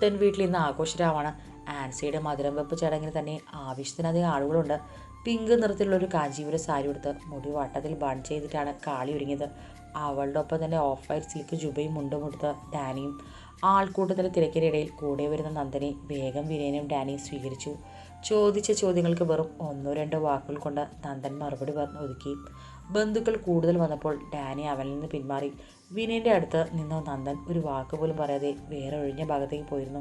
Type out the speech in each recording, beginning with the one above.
പുത്തൻ വീട്ടിൽ ഇന്ന് ആഘോഷരാവാണ്. ആൻസിയുടെ മധുരം വെപ്പ് ചടങ്ങിന് തന്നെ ആവശ്യത്തിനധികം ആളുകളുണ്ട്. പിങ്ക് നിറത്തിലുള്ള ഒരു കാഞ്ചീപുര സാരി എടുത്ത് മുടി വട്ടത്തിൽ ബൺ ചെയ്തിട്ടാണ് കാളി ഒരുങ്ങിയത്. അവളുടെ ഒപ്പം തന്നെ ഓഫ് വൈറ്റ് സിൽക്ക് ജുബയും മുണ്ടും ഉടുത്ത് ഡാനിയും ആൾക്കൂട്ടത്തിലെ തിരക്കിനിടയിൽ കൂടെ വരുന്ന നന്ദനെ വേഗം വിനയനും ഡാനിയും സ്വീകരിച്ചു. ചോദിച്ച ചോദ്യങ്ങൾക്ക് വെറും ഒന്നോ രണ്ടോ വാക്കുകൾ കൊണ്ട് നന്ദൻ മറുപടി പറഞ്ഞ് ഒതുക്കി. ബന്ധുക്കൾ കൂടുതൽ വന്നപ്പോൾ ഡാനി അവനിൽ നിന്ന് പിന്മാറി. വിനയന്റെ അടുത്ത് നിന്ന നന്ദൻ ഒരു വാക്ക് പോലും പറയാതെ വേറെ ഒഴിഞ്ഞ ഭാഗത്തേക്ക് പോയിരുന്നു.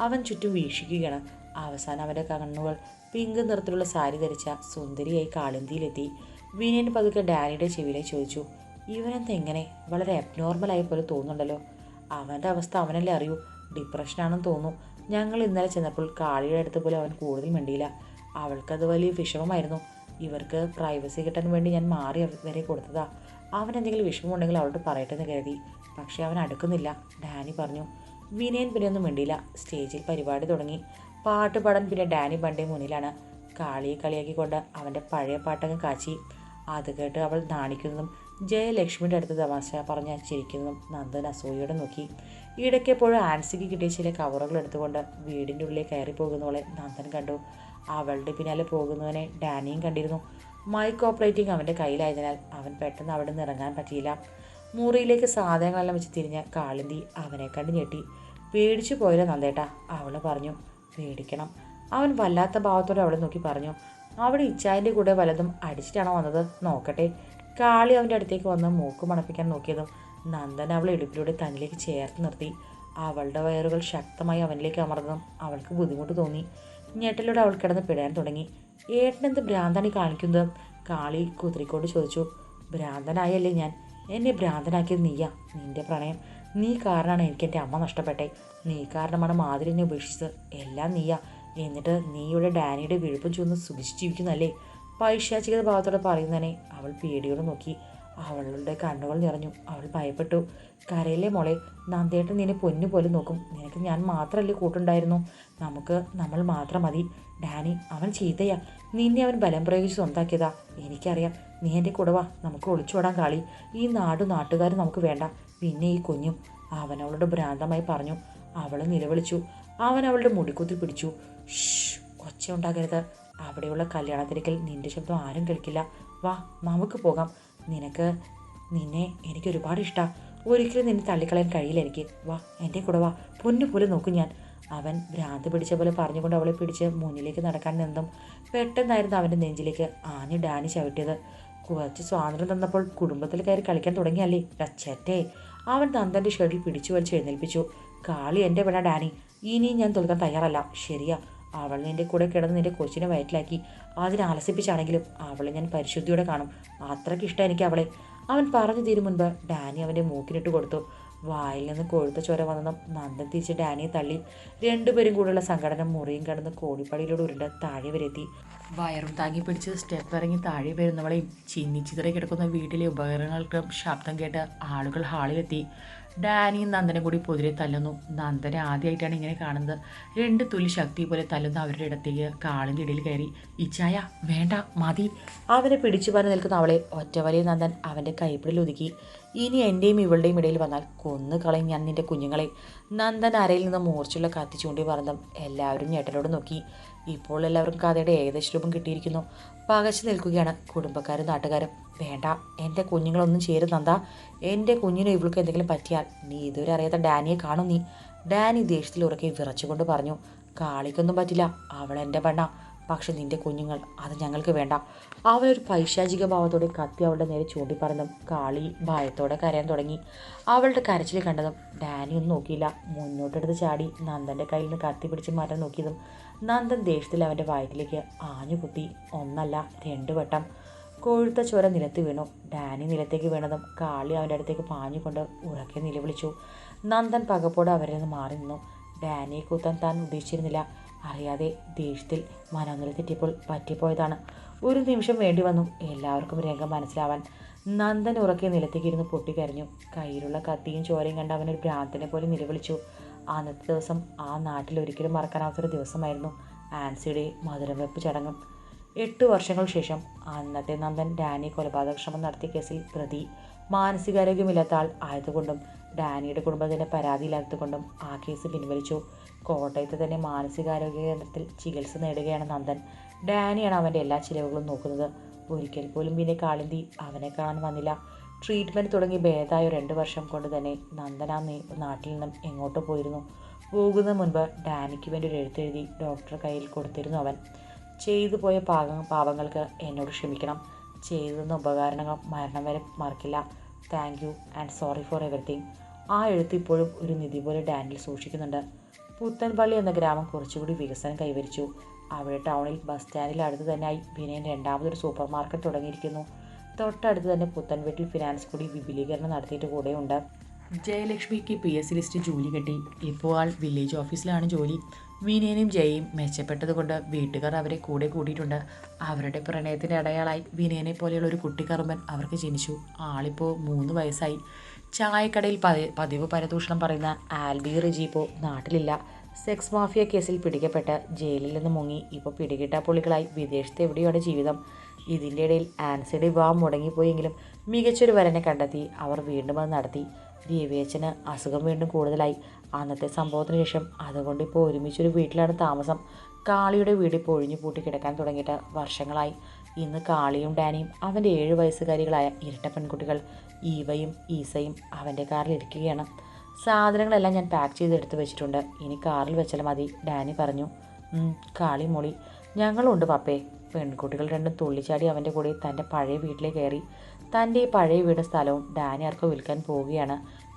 അവൻ ചുറ്റും വീക്ഷിക്കുകയാണ്. അവസാനം അവന്റെ കണ്ണുകൾ പിങ്ക് നിറത്തിലുള്ള സാരി ധരിച്ച സുന്ദരിയായി കാളിന്തിയിലെത്തി. വിനയൻ പതുക്കെ ഡാനിയുടെ ചെവിയിലെ ചോദിച്ചു ഇവനെന്താ എങ്ങനെ വളരെ അബ്നോർമലായി പോലെ തോന്നുന്നുണ്ടല്ലോ. അവന്റെ അവസ്ഥ അവനല്ലേ അറിയൂ? ഡിപ്രഷനാണെന്ന് തോന്നുന്നു. ഞങ്ങൾ ഇന്നലെ ചെന്നപ്പോൾ കാളിയുടെ അടുത്ത് പോലും അവൻ കൂടുതൽ മിണ്ടിയില്ല. അവൾക്കത് വലിയ വിഷമമായിരുന്നു. ഇവർക്ക് പ്രൈവസി കിട്ടാൻ വേണ്ടി ഞാൻ മാറി വരെ കൊടുത്തതാ. അവൻ എന്തെങ്കിലും വിഷമമുണ്ടെങ്കിൽ അവളോട് പറയട്ടെ എന്ന് കരുതി. പക്ഷേ അവൻ അടുക്കുന്നില്ല. ഡാനി പറഞ്ഞു വിനയൻ പിന്നെ ഒന്നും മിണ്ടിയില്ല. സ്റ്റേജിൽ പരിപാടി തുടങ്ങി. പാട്ട് പാടാൻ പിന്നെ ഡാനി പണ്ടേ മുന്നിലാണ്. കാളിയെ കളിയാക്കിക്കൊണ്ട് അവന്റെ പഴയ പാട്ടങ്ങ് കാച്ചി. അത് കേട്ട് അവൾ നാണിക്കുന്നതും ജയലക്ഷ്മിയുടെ അടുത്ത് തമാശ പറഞ്ഞ് ചിരിക്കുന്നതും നന്ദൻ അസൂയയോടെ നോക്കി. ഇടയ്ക്കെപ്പോഴും ആൻസിക്ക് കിട്ടിയ ചില കവറുകൾ എടുത്തുകൊണ്ട് വീടിന്റെ ഉള്ളിൽ കയറി പോകുന്നവളെ നന്ദൻ കണ്ടു. അവളുടെ പിന്നാലെ പോകുന്നവനെ ഡാനിയും കണ്ടിരുന്നു. മൈക്ക് ഓപ്പറേറ്റിംഗ് അവന്റെ കയ്യിലായതിനാൽ അവൻ പെട്ടെന്ന് അവിടെ നിന്ന് ഇറങ്ങാൻ പറ്റിയില്ല. മുറിയിലേക്ക് സാധനങ്ങളെല്ലാം വെച്ച് തിരിഞ്ഞ കാളിന്തി അവനെ കണ്ട് ഞെട്ടി. പേടിച്ചു പോയല്ലോ നന്ദേട്ടാ അവൾ പറഞ്ഞു. പേടിക്കണം. അവൻ വല്ലാത്ത ഭാവത്തോടെ അവളെ നോക്കി പറഞ്ഞു. അവിടെ ഇച്ചായന്റെ കൂടെ വലതും അടിച്ചിട്ടാണോ വന്നത്? നോക്കട്ടെ. കാളി അവന്റെ അടുത്തേക്ക് വന്ന് മൂക്ക് മണപ്പിക്കാൻ നോക്കിയതും നന്ദൻ അവളെ ഇടുപ്പിലൂടെ തന്നിലേക്ക് ചേർത്ത് നിർത്തി. അവളുടെ വയറുകൾ ശക്തമായി അവനിലേക്ക് അമർന്നതും അവൾക്ക് ബുദ്ധിമുട്ട് തോന്നി. ഞെട്ടലോടെ അവൾ കിടന്ന് പിടയാൻ തുടങ്ങി. ഏട്ടനെന്ത് ഭ്രാന്തണി കാണിക്കുന്നത്? കാളി കുതിരിക്കോട് ചോദിച്ചു. ഭ്രാന്തനായല്ലേ ഞാൻ. എന്നെ ഭ്രാന്തനാക്കിയത് നീയാ. നിന്റെ പ്രണയം. നീ കാരണമാണ് എനിക്ക് എന്റെ അമ്മ നഷ്ടപ്പെട്ടെ. നീ കാരണമാണ് മാതിരി എന്നെ ഉപേക്ഷിച്ചത്. എല്ലാം നീയാ. എന്നിട്ട് നീയുടെ ഡാനിയുടെ വിഴുപ്പും ചൂന്ന് സുഖിച്ച് ജീവിക്കുന്നല്ലേ പൈശാചികത ഭാവത്തോടെ പറയുന്നതിനെ അവൾ പേടിയോടെ നോക്കി. അവളുടെ കണ്ണുകൾ നിറഞ്ഞു. അവൾ ഭയപ്പെട്ടു. കരയിലെ മോളെ? നന്ദേട്ടൻ നിന്നെ പൊന്നു പോലെ നോക്കും. നിനക്ക് ഞാൻ മാത്രമല്ലേ കൂട്ടുണ്ടായിരുന്നു? നമുക്ക് നമ്മൾ മാത്രം മതി. ഡാനി അവൻ ചീത്തയാ. നിന്നെ അവൻ ബലം പ്രയോഗിച്ച് സ്വന്താക്കിയതാ. എനിക്കറിയാം. നീ എന്റെ കൂടെ നമുക്ക് ഒളിച്ചോടാൻ കാളി. ഈ നാടും നാട്ടുകാരും നമുക്ക് വേണ്ട. പിന്നെ ഈ കുഞ്ഞും. അവൻ ഭ്രാന്തമായി പറഞ്ഞു. അവൾ നിലവിളിച്ചു. അവൻ അവളുടെ മുടിക്കുത്തി പിടിച്ചു. ഉണ്ടാകരുത് അവിടെയുള്ള കല്യാണത്തിരിക്കൽ നിന്റെ ശബ്ദം ആരും കേൾക്കില്ല. വാ നമുക്ക് പോകാം. നിനക്ക് നിന്നെ എനിക്ക് ഒരുപാട് ഇഷ്ടമാണ് ഒരിക്കലും നിന്നെ തള്ളിക്കളയാൻ കഴിയില്ല എനിക്ക്. വാ എന്റെ കൂടെ വാ. പൊന്നു പോലെ നോക്കും ഞാൻ. അവൻ ഭ്രാന്ത് പിടിച്ച പോലെ പറഞ്ഞുകൊണ്ട് അവളെ പിടിച്ച് മുന്നിലേക്ക് നടക്കാൻ നിന്നും പെട്ടെന്നായിരുന്നു അവന്റെ നെഞ്ചിലേക്ക് ആഞ്ഞ് ഡാനി ചവിട്ടിയത്. കുറച്ച് സ്വാതന്ത്ര്യം തന്നപ്പോൾ കുടുംബത്തിൽ കയറി കളിക്കാൻ തുടങ്ങിയല്ലേ? രച്ചറ്റേ അവൻ നന്ദന്റെ ഷർട്ടിൽ പിടിച്ചു വലിച്ച് എഴുന്നേൽപ്പിച്ചു. കാളി എന്റെ വേണ ഡാനി. ഇനിയും ഞാൻ തോൽക്കാൻ തയ്യാറല്ല. ശരിയാ. അവൾ നിന്റെ കൂടെ കിടന്ന് നിന്റെ കൊച്ചിനെ വയറ്റിലാക്കി. അതിനെ ആലസിപ്പിച്ചാണെങ്കിലും അവളെ ഞാൻ പരിശുദ്ധിയോടെ കാണും. അത്രയ്ക്ക് ഇഷ്ടം എനിക്ക് അവളെ. അവൻ പറഞ്ഞു തീരും മുൻപ് ഡാനി അവന്റെ മൂക്കിനിട്ട് കൊടുത്തു. വായിൽ നിന്ന് കൊഴുത്ത ചോര വന്നതും നന്ദൻ തിരിച്ച് ഡാനിയെ തള്ളി. രണ്ടുപേരും കൂടെയുള്ള സംഘടന മുറിയും കടന്ന് കോടിപ്പടിയിലൂടെ ഉരുണ്ട് താഴെ വരെ എത്തി. വയറും താങ്ങി പിടിച്ച് സ്റ്റെപ്പ് ഇറങ്ങി താഴെ വരുന്നവളെയും ചിന്നിച്ചിതറി കിടക്കുന്ന വീട്ടിലെ ഉപകരണങ്ങൾക്കും ശബ്ദം കേട്ട് ആളുകൾ ഹാളിലെത്തി. ഡാനിയും നന്ദനും കൂടി പൊതിരെ തല്ലുന്നു. നന്ദന ആദ്യമായിട്ടാണ് ഇങ്ങനെ കാണുന്നത്. രണ്ട് തുലി ശക്തി പോലെ തല്ലുന്ന അവരുടെ ഇടത്തേക്ക് കാളിന്റെ ഇടയിൽ കയറി ഇച്ചായ വേണ്ട മതി. അവനെ പിടിച്ചു പറഞ്ഞ് നിൽക്കുന്ന അവളെ ഒറ്റവലിയ നന്ദൻ അവന്റെ കൈപ്പിടിൽ ഒതുക്കി. ഇനി എന്റെയും ഇവളുടെയും ഇടയിൽ വന്നാൽ കൊന്നു കളയും ഞാൻ നിന്റെ കുഞ്ഞുങ്ങളെ. നന്ദൻ അരയിൽ നിന്ന് മൂർച്ചുള്ള കത്തി ചൂണ്ടി പറഞ്ഞു എല്ലാവരും ഞെട്ടലോട് നോക്കി. ഇപ്പോൾ എല്ലാവർക്കും കഥയുടെ ഏകദേശ രൂപം കിട്ടിയിരിക്കുന്നു. പകച്ചു നിൽക്കുകയാണ് കുടുംബക്കാരും നാട്ടുകാരും. വേണ്ട. എന്റെ കുഞ്ഞുങ്ങളൊന്നും ചേരുന്നന്താ എന്റെ കുഞ്ഞിനും ഇവൾക്ക് എന്തെങ്കിലും പറ്റിയാൽ നീ ഇതുവരെ അറിയാത്ത ഡാനിയെ കാണും നീ. ഡാനി ദേഷ്യത്തിൽ ഉറക്കെ വിറച്ചുകൊണ്ട് പറഞ്ഞു കാളിക്കൊന്നും പറ്റില്ല. അവൾ എന്റെ പെണ്ണ. പക്ഷെ നിന്റെ കുഞ്ഞുങ്ങൾ അത് ഞങ്ങൾക്ക് വേണ്ട. അവനൊരു പൈശാചിക ഭാവത്തോടെ കത്തി അവളുടെ നേരെ ചൂണ്ടിപ്പറഞ്ഞു കാളി ഭയത്തോടെ കരയാൻ തുടങ്ങി. അവളുടെ കരച്ചിൽ കണ്ടതും ഡാനി ഒന്നും നോക്കിയില്ല. മുന്നോട്ടെടുത്ത് ചാടി നന്ദന്റെ കയ്യിൽ നിന്ന് കത്തി പിടിച്ച് മാറ്റാൻ നോക്കിയതും നന്ദൻ ദേഷ്യത്തിൽ അവന്റെ വയറ്റിലേക്ക് ആഞ്ഞു കുത്തി ഒന്നല്ല രണ്ടു വട്ടം. കൊഴുത്ത ചോര നിലത്ത് വീണു. ഡാനി നിലത്തേക്ക് വീണതും കാളി അവന്റെ അടുത്തേക്ക് പാഞ്ഞുകൊണ്ട് ഉറക്കെ നിലവിളിച്ചു. നന്ദൻ പകപ്പോടെ അവരിൽ നിന്ന് മാറി നിന്നു. ഡാനിയെ കൂത്താൻ താൻ ഉദ്ദേശിച്ചിരുന്നില്ല. അറിയാതെ ദേഷ്യത്തിൽ മനോനില തെറ്റിയപ്പോൾ പറ്റിപ്പോയതാണ്. ഒരു നിമിഷം വേണ്ടി വന്നു. എല്ലാവർക്കും രംഗം മനസ്സിലാവാൻ. നന്ദൻ ഉറക്കെ നിലത്തേക്ക് ഇരുന്ന് പൊട്ടിക്കരഞ്ഞു കയ്യിലുള്ള കത്തിയും ചോരയും കണ്ട് അവനൊരു ഭ്രാന്തനെ പോലെ നിലവിളിച്ചു. അന്നത്തെ ദിവസം ആ നാട്ടിൽ ഒരിക്കലും മറക്കാനാവാത്തൊരു ദിവസമായിരുന്നു. ആൻസിയുടെ മധുരം വെപ്പ് ചടങ്ങും എട്ട് വർഷങ്ങൾ ശേഷം അന്നത്തെ നന്ദൻ ഡാനി കൊലപാതക ശ്രമം നടത്തിയ കേസിൽ പ്രതി മാനസികാരോഗ്യമില്ലാത്ത ആൾ ആയതുകൊണ്ടും ഡാനിയുടെ കുടുംബത്തിന്റെ പരാതിയില്ലാത്തതുകൊണ്ടും ആ കേസ് പിൻവലിച്ചു. കോട്ടയത്ത് തന്നെ മാനസികാരോഗ്യ കേന്ദ്രത്തിൽ ചികിത്സ നേടുകയാണ് നന്ദൻ. ഡാനിയാണ് അവന്റെ എല്ലാ ചിലവുകളും നോക്കുന്നത്. ഒരിക്കൽ പോലും പിന്നെ കാളിന്തി അവനെ കാണാൻ വന്നില്ല. ട്രീറ്റ്മെന്റ് തുടങ്ങി ഭേദമായ രണ്ട് വർഷം കൊണ്ട് തന്നെ നന്ദൻ ആ നേ- നാട്ടിൽ നിന്നും എങ്ങോട്ട് പോയിരുന്നു. പോകുന്ന മുൻപ് ഡാനിക്ക് വേണ്ടി ഒരു എഴുത്തെഴുതി ഡോക്ടർ കയ്യിൽ കൊടുത്തിരുന്നു അവൻ. ചെയ്തു പോയ പാക പാപങ്ങൾക്ക് എന്നോട് ക്ഷമിക്കണം. ചെയ്തു തന്ന ഉപകാരണങ്ങൾ മരണം വരെ മറക്കില്ല. Thank you and sorry for everything ആ എഴുത്ത് ഇപ്പോഴും ഒരു നിധി പോലെ ഡാനിൽ സൂക്ഷിക്കുന്നുണ്ട്. പുത്തൻപള്ളി എന്ന ഗ്രാമം കുറച്ചുകൂടി വികസനം കൈവരിച്ചു. അവിടെ ടൗണിൽ ബസ് സ്റ്റാൻഡിൽ അടുത്ത് തന്നെയായി വിനയൻ രണ്ടാമതൊരു സൂപ്പർ മാർക്കറ്റ് തുടങ്ങിയിരിക്കുന്നു. തൊട്ടടുത്ത് തന്നെ പുത്തൻവീട്ടിൽ ഫിനാൻസ് കൂടി വിപുലീകരണം നടത്തിയിട്ട് കൂടെയുണ്ട്. ജയലക്ഷ്മിക്ക് പി എസ് സി ലിസ്റ്റ് ജോലി കിട്ടി. ഇപ്പോൾ ആൾ വില്ലേജ് ഓഫീസിലാണ് ജോലി. വിനയനും ജയയും മെച്ചപ്പെട്ടതുകൊണ്ട് വീട്ടുകാർ അവരെ കൂടെ കൂട്ടിയിട്ടുണ്ട് അവരുടെ പ്രണയത്തിന്റെ അടയാളായി വിനയനെ പോലെയുള്ള ഒരു കുട്ടിക്കറുമ്പൻ അവർക്ക് ജനിച്ചു. ആളിപ്പോൾ മൂന്ന് വയസ്സായി. ചായക്കടയിൽ പതി പതിവ് പരദൂഷണം പറയുന്ന ആൽബി റെജീപ്പോ നാട്ടിലില്ല. സെക്സ് മാഫിയ കേസിൽ പിടിക്കപ്പെട്ട് ജയിലിൽ നിന്ന് മുങ്ങി. ഇപ്പോൾ പിടികിട്ട പുള്ളികളായി വിദേശത്ത് എവിടെയാണ് ജീവിതം? ഇതിന്റെ ഇടയിൽ ആൻസിയുടെ വിവാഹം മുടങ്ങിപ്പോയെങ്കിലും മികച്ചൊരു വരനെ കണ്ടെത്തി. അവർ വീണ്ടും അത് നടത്തി. രവിയച്ചന് അസുഖം വീണ്ടും കൂടുതലായി. അന്നത്തെ സംഭവത്തിന് ശേഷം അതുകൊണ്ട് ഇപ്പോൾ ഒരുമിച്ചൊരു വീട്ടിലാണ് താമസം. കാളിയുടെ വീട് ഇപ്പോൾ ഒഴിഞ്ഞു പൂട്ടി കിടക്കാൻ തുടങ്ങിയിട്ട് വർഷങ്ങളായി. ഇന്ന് കാളിയും ഡാനിയും അവന്റെ ഏഴ് വയസ്സുകാരികളായ ഇരട്ട പെൺകുട്ടികൾ ഈവയും ഈസയും അവന്റെ കാറിൽ ഇരിക്കുകയാണ്. സാധനങ്ങളെല്ലാം ഞാൻ പാക്ക് ചെയ്തെടുത്ത് വെച്ചിട്ടുണ്ട്. ഇനി കാറിൽ വെച്ചാൽ മതി ഡാനി പറഞ്ഞു. "ഉം, കാളി മൊളി. ഞങ്ങളുണ്ട് പപ്പേ. പെൺകുട്ടികൾ രണ്ടും തുള്ളിച്ചാടി അവന്റെ കൂടെ തന്റെ പഴയ വീട്ടിലേക്ക് കയറി. തന്റെ പഴയ വീട് സ്ഥലവും ഡാനി ആർക്കോ വിൽക്കാൻ പോവുകയാണ്.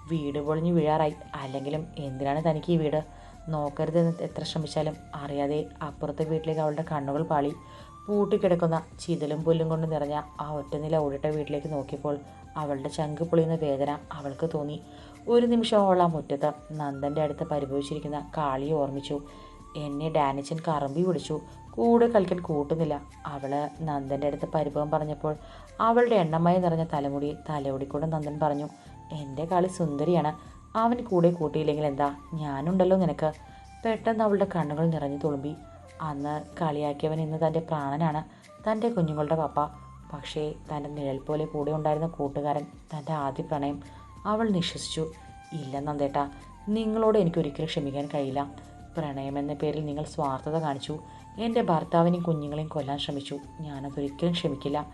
വീട് പൊളിഞ്ഞ് വീഴാറായി. അല്ലെങ്കിലും എന്തിനാണ് തനിക്ക് ഈ വീട്? നോക്കരുതെന്ന് എത്ര ശ്രമിച്ചാലും. അറിയാതെ അപ്പുറത്തെ വീട്ടിലേക്ക് അവളുടെ കണ്ണുകൾ പാളി. പൂട്ടിക്കിടക്കുന്ന ചിതലും പുല്ലും കൊണ്ട് നിറഞ്ഞ ആ ഒറ്റനില ഓടിട്ട വീട്ടിലേക്ക് നോക്കിയപ്പോൾ അവളുടെ ചങ്ക് പൊളിയുന്ന വേദന അവൾക്ക് തോന്നി. ഒരു നിമിഷം അവൾ ആ മുറ്റത്ത് നന്ദന്റെ അടുത്ത് പരിഭവിച്ചിരിക്കുന്ന കാളിയെ ഓർമ്മിച്ചു. എന്നെ ഡാനിച്ചൻ കറമ്പി വിളിച്ചു കൂടെ കളിക്കാൻ കൂട്ടുന്നില്ല. അവൾ നന്ദന്റെ അടുത്ത് പരിഭവം പറഞ്ഞപ്പോൾ അവളുടെ എണ്ണമായി നിറഞ്ഞ തലമുടി തലയോടിക്കൂടെ നന്ദൻ പറഞ്ഞു എന്റെ കളി സുന്ദരിയാണ്. അവൻ കൂടെ കൂട്ടിയില്ലെങ്കിൽ എന്താ? ഞാനുണ്ടല്ലോ നിനക്ക്. പെട്ടെന്ന് അവളുടെ കണ്ണുകൾ നിറഞ്ഞു തുളുമ്പി. അന്ന് കളിയാക്കിയവൻ ഇന്ന് തന്റെ പ്രാണനാണ് തന്റെ കുഞ്ഞുങ്ങളുടെ പപ്പ. പക്ഷേ തന്റെ നിഴൽ പോലെ കൂടെ ഉണ്ടായിരുന്ന കൂട്ടുകാരൻ തന്റെ ആദ്യ പ്രണയം അവൾ നിശ്വസിച്ചു. ഇല്ല നന്ദേട്ടാ നിങ്ങളോട് എനിക്കൊരിക്കലും ക്ഷമിക്കാൻ കഴിയില്ല. പ്രണയം എന്ന പേരിൽ നിങ്ങൾ സ്വാർത്ഥത കാണിച്ചു. എന്റെ ഭർത്താവിനെയും കുഞ്ഞുങ്ങളെയും കൊല്ലാൻ ശ്രമിച്ചു. ഞാനതൊരിക്കലും ക്ഷമിക്കില്ല.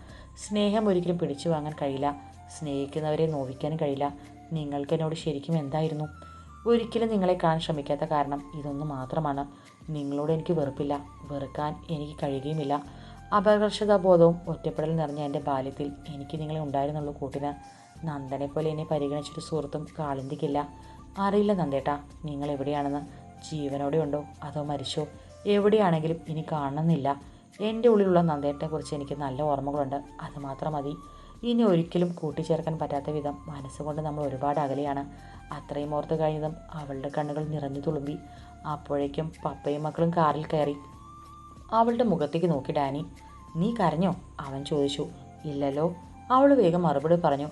സ്നേഹം ഒരിക്കലും പിടിച്ചു വാങ്ങാൻ കഴിയില്ല. സ്നേഹിക്കുന്നവരെ നോവിക്കാനും കഴിയില്ല. നിങ്ങൾക്ക് എന്നോട് ശരിക്കും എന്തായിരുന്നു? ഒരിക്കലും നിങ്ങളെ കാണാൻ ശ്രമിക്കാത്ത കാരണം ഇതൊന്നു മാത്രമാണ്. നിങ്ങളോട് എനിക്ക് വെറുപ്പില്ല. വെറുക്കാൻ എനിക്ക് കഴിയുകയുമില്ല. അപകർഷതാബോധവും ഒറ്റപ്പെടൽ നിറഞ്ഞ എന്റെ ബാല്യത്തിൽ എനിക്ക് നിങ്ങളെ ഉണ്ടായിരുന്നുള്ളൂ കൂട്ടിന്. നന്ദനെ പോലെ എന്നെ പരിഗണിച്ചൊരു സുഹൃത്തും കാളിന്തിക്കില്ല. അറിയില്ല നന്ദേട്ടാ നിങ്ങൾ എവിടെയാണെന്ന്. ജീവനോടെ ഉണ്ടോ? അതോ മരിച്ചോ? എവിടെയാണെങ്കിലും ഇനി കാണണമെന്നില്ല. എന്റെ ഉള്ളിലുള്ള നന്ദേട്ടനെക്കുറിച്ച് എനിക്ക് നല്ല ഓർമ്മകളുണ്ട്. അത് മാത്രം മതി. ഇനി ഒരിക്കലും കൂട്ടിച്ചേർക്കാൻ പറ്റാത്ത വിധം മനസ്സുകൊണ്ട് നമ്മൾ ഒരുപാട് അകലെയാണ്. അത്രയും ഓർത്ത് കഴിഞ്ഞതും അവളുടെ കണ്ണുകൾ നിറഞ്ഞു തുളുമ്പി. അപ്പോഴേക്കും പപ്പയും മക്കളും കാറിൽ കയറി. അവളുടെ മുഖത്തേക്ക് നോക്കി ഡാനി. നീ കരഞ്ഞോ? അവൻ ചോദിച്ചു. ഇല്ലല്ലോ. അവൾ വേഗം മറുപടി പറഞ്ഞു.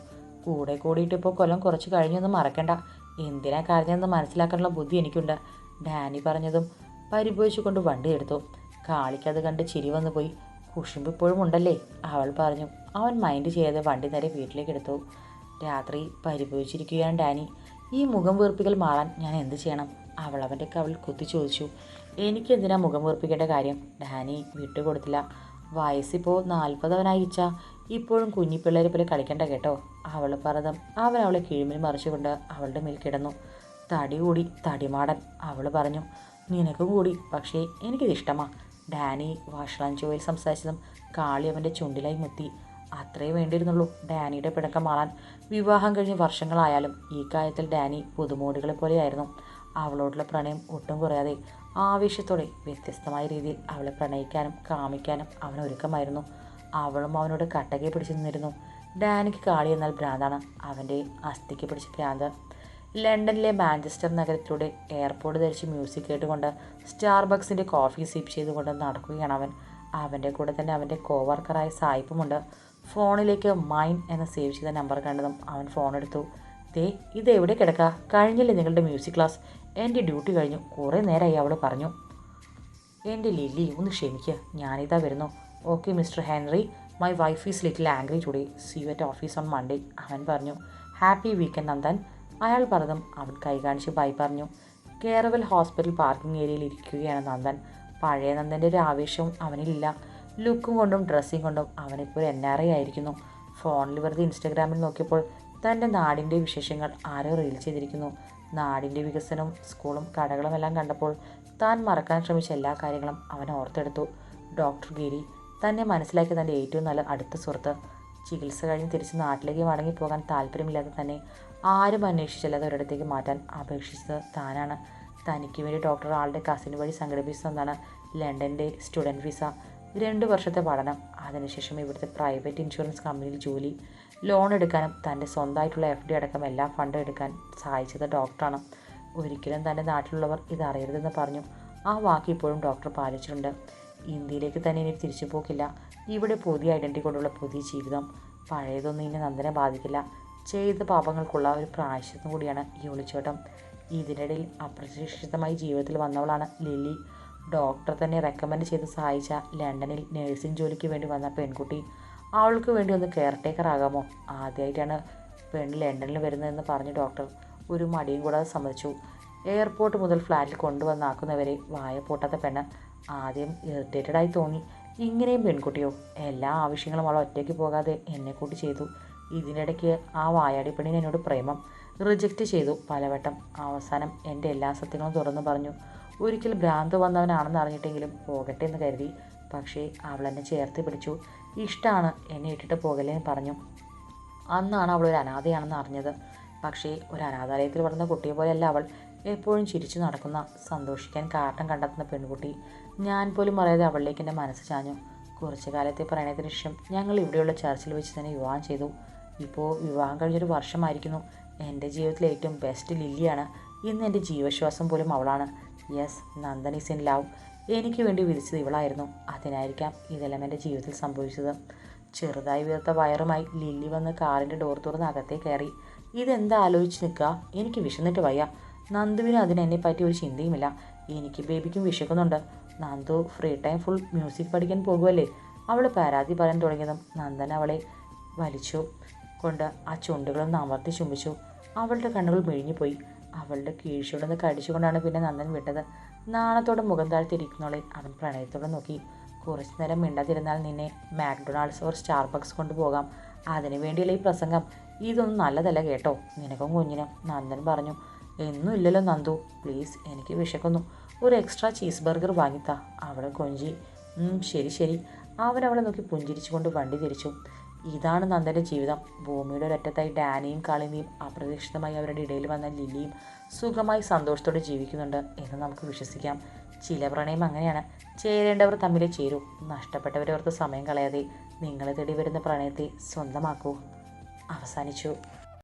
കൂടെ കൂടിയിട്ട് ഇപ്പോൾ കൊല്ലം കുറച്ച് കഴിഞ്ഞൊന്നും മറക്കണ്ട. എന്തിനാ കരഞ്ഞതെന്ന് മനസ്സിലാക്കാനുള്ള ബുദ്ധി എനിക്കുണ്ട്. ഡാനി പറഞ്ഞതും പരിഭവിച്ചുകൊണ്ട് വണ്ടി എടുത്തു. കാളിക്കത് കണ്ട് ചിരി വന്നു പോയി. കുഷിമ്പ് ഇപ്പോഴും ഉണ്ടല്ലേ? അവൾ പറഞ്ഞു. അവൻ മൈൻഡ് ചെയ്യാതെ വണ്ടി നേരെ വീട്ടിലേക്ക് എടുത്തു. രാത്രി പരിഭവിച്ചിരിക്കുകയാണ് ഡാനി. ഈ മുഖം വീർപ്പിക്കൽ മാറാൻ ഞാൻ എന്ത് ചെയ്യണം? അവൾ അവന്റെ കവൾ കുത്തി ചോദിച്ചു. എനിക്കെന്തിനാ മുഖം വീർപ്പിക്കേണ്ട കാര്യം? ഡാനി വിട്ടുകൊടുത്തില്ല വയസ്സിപ്പോൾ നാൽപ്പതവനായി ഇച്ച. ഇപ്പോഴും കുഞ്ഞിപ്പിള്ളേരെ പോലെ കളിക്കണ്ട കേട്ടോ? അവൾ പറഞ്ഞതും അവൻ അവളെ കിഴിമിൽ മറിച്ചുകൊണ്ട് അവളുടെ മേൽ കിടന്നു. തടി കൂടി തടിമാടൻ അവൾ പറഞ്ഞു. നിനക്കും കൂടി പക്ഷേ എനിക്കിത് ഇഷ്ടമാ. ഡാനി വാഷളം ചോയിൽ സംസാരിച്ചതും കാളി അവന്റെ ചുണ്ടിലായി മുത്തി. അത്രേ വേണ്ടിയിരുന്നുള്ളൂ ഡാനിയുടെ പിണക്കം മാറാൻ. വിവാഹം കഴിഞ്ഞ് വർഷങ്ങളായാലും ഈ കാര്യത്തിൽ ഡാനി പുതുമോടികളെ പോലെയായിരുന്നു. അവളോടുള്ള പ്രണയം ഒട്ടും കുറയാതെ ആവേശത്തോടെ വ്യത്യസ്തമായ രീതിയിൽ അവളെ പ്രണയിക്കാനും കാമിക്കാനും അവൻ ഒരുക്കമായിരുന്നു. അവളും അവനോട് കട്ടകെ പിടിച്ചു നിന്നിരുന്നു. ഡാനിക്ക് കാളി എന്നാൽ ഭ്രാന്താണ്. അവന്റെ അസ്ഥിക്ക് പിടിച്ച ഭ്രാന്ത് ലണ്ടനിലെ മാഞ്ചസ്റ്റർ നഗരത്തിലൂടെ എയർപോർട്ട് ധരിച്ച് മ്യൂസിക് കേട്ടുകൊണ്ട് സ്റ്റാർബക്സിന്റെ കോഫി സിപ്പ് ചെയ്തുകൊണ്ട് നടക്കുകയാണ് അവൻ. അവന്റെ കൂടെ തന്നെ അവന്റെ കോവർക്കറായ സായിപ്പുമുണ്ട്. ഫോണിലേക്ക് മൈൻ എന്ന സേവ് ചെയ്ത നമ്പർ കണ്ടതും അവൻ ഫോൺ എടുത്തു. ദേ ഇത് എവിടെ കിടക്ക? കഴിഞ്ഞില്ലേ നിങ്ങളുടെ മ്യൂസിക് ക്ലാസ്? എന്റെ ഡ്യൂട്ടി കഴിഞ്ഞു. കുറേ നേരമായി അവൾ പറഞ്ഞു. എന്റെ ലില്ലി ഒന്ന് ക്ഷമിക്കുക ഞാനിതാ വരുന്നു. Okay mister Henry. My wife is little angry today. See you at office on Monday അവൻ പറഞ്ഞു. Happy weekend Nandan. അയാൾ പറഞ്ഞതും അവൻ കൈ കാണിച്ച് ബൈ പറഞ്ഞു. കേരവൽ ഹോസ്പിറ്റൽ പാർക്കിംഗ് ഏരിയയിൽ ഇരിക്കുകയാണ് നന്ദൻ. പഴയ നന്ദന്റെ ഒരു ആവേശവും അവനില്ല ലുക്കും കൊണ്ടും ഡ്രസ്സിങ് കൊണ്ടും അവനിപ്പോൾ എൻ ആർ ഐ ആയിരിക്കുന്നു. ഫോണിൽ വെറുതെ ഇൻസ്റ്റഗ്രാമിൽ നോക്കിയപ്പോൾ തന്റെ നാടിന്റെ വിശേഷങ്ങൾ ആരോ റീൽ ചെയ്തിരിക്കുന്നു. നാടിന്റെ വികസനവും സ്കൂളും കടകളും എല്ലാം കണ്ടപ്പോൾ താൻ മറക്കാൻ ശ്രമിച്ച എല്ലാ കാര്യങ്ങളും അവൻ ഓർത്തെടുത്തു. ഡോക്ടർ ഗിരി തന്നെ മനസ്സിലാക്കിയ തന്റെ ഏറ്റവും നല്ല അടുത്ത സുഹൃത്ത്. ചികിത്സ കഴിഞ്ഞ് തിരിച്ച് നാട്ടിലേക്ക് മടങ്ങിപ്പോകാൻ താല്പര്യമില്ലാതെ തന്നെ ആരും അന്വേഷിച്ചില്ലാതെ ഒരിടത്തേക്ക് മാറ്റാൻ അപേക്ഷിച്ചത് താനാണ്. തനിക്ക് വേണ്ടി ഡോക്ടർ ആളുടെ കസിന് വഴി സംഘടിപ്പിച്ചു തന്നാണ് ലണ്ടന്റെ സ്റ്റുഡന്റ് വിസ. രണ്ട് വർഷത്തെ പഠനം. അതിനുശേഷം ഇവിടുത്തെ പ്രൈവറ്റ് ഇൻഷുറൻസ് കമ്പനിയിൽ ജോലി. ലോൺ എടുക്കാനും തന്റെ സ്വന്തമായിട്ടുള്ള എഫ് ഡി അടക്കം എല്ലാ ഫണ്ടും എടുക്കാൻ സഹായിച്ചത് ഡോക്ടറാണ്. ഒരിക്കലും തന്റെ നാട്ടിലുള്ളവർ ഇതറിയരുതെന്ന് പറഞ്ഞു. ആ വാക്ക് ഇപ്പോഴും ഡോക്ടർ പാലിച്ചിട്ടുണ്ട്. ഇന്ത്യയിലേക്ക് തന്നെ ഇനി തിരിച്ചു പോക്കില്ല. ഇവിടെ പുതിയ ഐഡന്റി കൊണ്ടുള്ള പുതിയ ജീവിതം. പഴയതൊന്നും ഇനി നന്ദനെ ബാധിക്കില്ല. ചെയ്ത പാപങ്ങൾക്കുള്ള ഒരു പ്രായശ്ചിത്തം കൂടിയാണ് ഈ ഒളിച്ചോട്ടം ഇതിനിടയിൽ അപ്രതീക്ഷിതമായി ജീവിതത്തിൽ വന്നവളാണ് ലില്ലി. ഡോക്ടർ തന്നെ റെക്കമെൻഡ് ചെയ്ത് സഹായിച്ച ലണ്ടനിൽ നഴ്സിംഗ് ജോലിക്ക് വേണ്ടി വന്ന പെൺകുട്ടി. അവൾക്ക് വേണ്ടി ഒന്ന് കെയർ ടേക്കർ ആകാമോ? ആദ്യമായിട്ടാണ് പെണ്ണ് ലണ്ടനിൽ വരുന്നതെന്ന് പറഞ്ഞു ഡോക്ടർ ഒരു മടിയും കൂടാതെ സമ്മതിച്ചു. എയർപോർട്ട് മുതൽ ഫ്ലാറ്റിൽ കൊണ്ടുവന്നാക്കുന്നവരെ വായ പൊട്ടാത്ത പെണ്ണ്. ആദ്യം ഇറിറ്റേറ്റഡായി തോന്നി. ഇങ്ങനെയും പെൺകുട്ടിയോ എല്ലാ ആവശ്യങ്ങളും അവൾ ഒറ്റയ്ക്ക് പോകാതെ എന്നെ കൂട്ടി ചെയ്തു. ഇതിനിടയ്ക്ക് ആ വായാടി പെണ്ണിന് എന്നോട് പ്രേമം റിജക്റ്റ് ചെയ്തു പലവട്ടം. അവസാനം എന്റെ എല്ലാ സത്യങ്ങളും തുറന്നു പറഞ്ഞു. ഒരിക്കൽ ഭ്രാന്ത് വന്നവനാണെന്ന് അറിഞ്ഞിട്ടെങ്കിലും പോകട്ടെ എന്ന് കരുതി. പക്ഷേ അവൾ എന്നെ ചേർത്ത് പിടിച്ചു. ഇഷ്ടമാണ് എന്നെ ഇട്ടിട്ട് പോകലേന്ന് പറഞ്ഞു. അന്നാണ് അവൾ ഒരു അനാഥയാണെന്ന് അറിഞ്ഞത്. പക്ഷേ ഒരു അനാഥാലയത്തിൽ വളർന്ന കുട്ടിയെ പോലെയല്ല അവൾ. എപ്പോഴും ചിരിച്ചു നടക്കുന്ന സന്തോഷിക്കാൻ കാരണം കണ്ടെത്തുന്ന പെൺകുട്ടി. ഞാൻ പോലും അറിയാതെ അവളിലേക്ക് എന്റെ മനസ്സ് ചാഞ്ഞു. കുറച്ചു കാലത്തെ പ്രണയത്തിന് ശേഷം ഞങ്ങൾ ഇവിടെയുള്ള ചർച്ചിൽ വെച്ച് തന്നെ വിവാഹം ചെയ്തു. ഇപ്പോൾ വിവാഹം കഴിഞ്ഞൊരു വർഷമായിരിക്കുന്നു. എന്റെ ജീവിതത്തിലെ ഏറ്റവും ബെസ്റ്റ് ലില്ലിയാണ്. ഇന്ന് എന്റെ ജീവശ്വാസം പോലും അവളാണ്. Yes Nandan is in love എനിക്ക് വേണ്ടി വിധിച്ചത് ഇവളായിരുന്നു. അതിനായിരിക്കാം ഇതെല്ലാം എന്റെ ജീവിതത്തിൽ സംഭവിച്ചത്. ചെറുതായി വീർത്ത വയറുമായി ലില്ലി വന്ന് കാറിന്റെ ഡോർ തുറന്ന് അകത്തേ കയറി. ഇതെന്താ ആലോചിച്ച് നിൽക്കുക? എനിക്ക് വിശന്നിട്ട് വയ്യ. നന്ദുവിന് അതിനെന്നെ പറ്റി ഒരു ചിന്തയുമില്ല. എനിക്ക് ബേബിക്കും വിശക്കുന്നുണ്ട്. Nandu free time full music പഠിക്കാൻ പോകുമല്ലേ അവൾ പരാതി പറയാൻ തുടങ്ങിയതും നന്ദൻ അവളെ വലിച്ചു കൊണ്ട് ആ ചുണ്ടുകളൊന്ന് അമർത്തി ചുംബിച്ചു. അവളുടെ കണ്ണുകൾ മിഴിഞ്ഞുപോയി അവളുടെ കീഴ്ചയോടൊന്ന് കടിച്ചുകൊണ്ടാണ് പിന്നെ നന്ദൻ വിട്ടത്. നാണത്തോടെ മുഖം താഴ്ത്തിരിക്കുന്നവളെ അവൻ പ്രണയത്തോടെ നോക്കി. കുറച്ച് നേരം മിണ്ടാതിരുന്നാൽ നിന്നെ മാക്ഡൊണാൾഡ്സ് ഓർ സ്റ്റാർബക്സ് കൊണ്ടുപോകാം അതിനു വേണ്ടിയുള്ള ഈ പ്രസംഗം? ഇതൊന്നും നല്ലതല്ല കേട്ടോ. നിനക്കും കുഞ്ഞിനും നന്ദൻ പറഞ്ഞു. എന്നും ഇല്ലല്ലോ നന്ദു. പ്ലീസ് എനിക്ക് വിശക്കുന്നു. ഒരു എക്സ്ട്രാ ചീസ് ബർഗർ വാങ്ങിത്താ. അവളെ കൊഞ്ചി. ശരി ശരി. അവൻ അവളെ നോക്കി പുഞ്ചിരിച്ചുകൊണ്ട് വണ്ടി തിരിച്ചു. ഇതാണ് നന്ദന്റെ ജീവിതം. ഭൂമിയുടെ ഒരറ്റത്തായി ഡാനിയും കാളിനിയും അപ്രതീക്ഷിതമായി അവരുടെ ഇടയിൽ വന്ന ലില്ലിയും സുഖമായി സന്തോഷത്തോടെ ജീവിക്കുന്നുണ്ട് എന്ന് നമുക്ക് വിശ്വസിക്കാം. ചില പ്രണയം അങ്ങനെയാണ്. ചേരേണ്ടവർ തമ്മിൽ ചേരൂ. നഷ്ടപ്പെട്ടവരെ ഓർത്ത് സമയം കളയാതെ നിങ്ങളെ തേടി വരുന്ന പ്രണയത്തെ സ്വന്തമാക്കൂ. അവസാനിച്ചു.